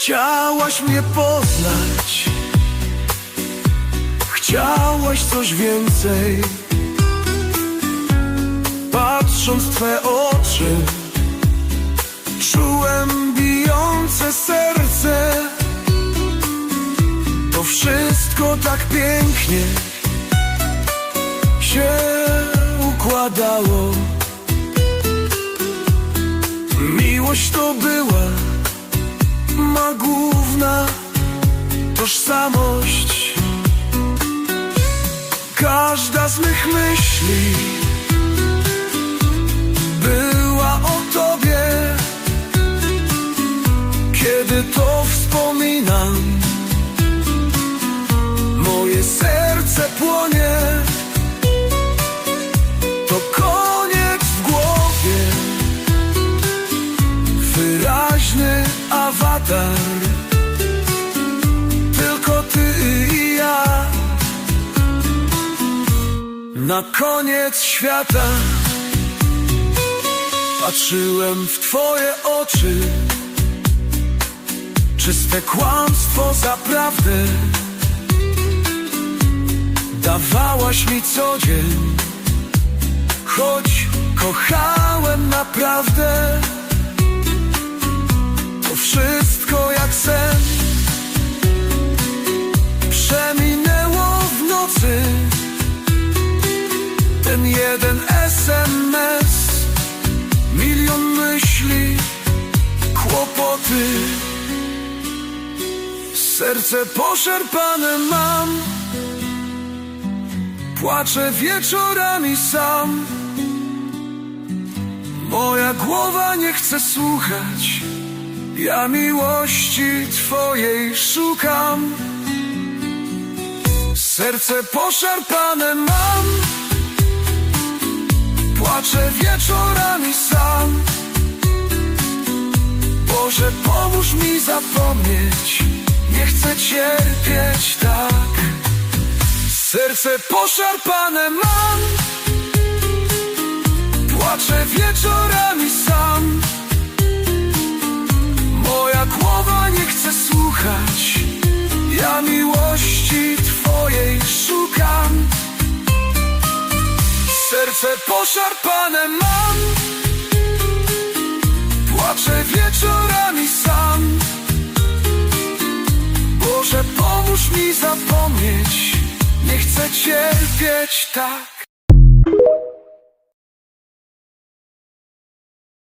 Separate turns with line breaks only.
Chciałaś mnie poznać. Chciałaś coś więcej. Patrząc w Twe oczy Czułem bijące serce. To wszystko tak pięknie Się układało. Miłość to była Ma główna tożsamość. Każda z mych myśli Była o tobie. Kiedy to wspominam Moje serce Na koniec świata Patrzyłem w twoje oczy. Czyste kłamstwo zaprawdę Dawałaś mi co dzień. Choć kochałem naprawdę Kłopoty Serce poszarpane mam. Płaczę wieczorami sam. Moja głowa nie chce słuchać. Ja miłości Twojej szukam. Serce poszarpane mam Boże pomóż mi zapomnieć. Nie chcę cierpieć tak. Serce poszarpane mam. Płaczę wieczorami sam. Moja głowa nie chce słuchać. Ja miłości Twojej szukam. Serce poszarpane mam Boże pomóż mi zapomnieć. Nie chcę cierpieć tak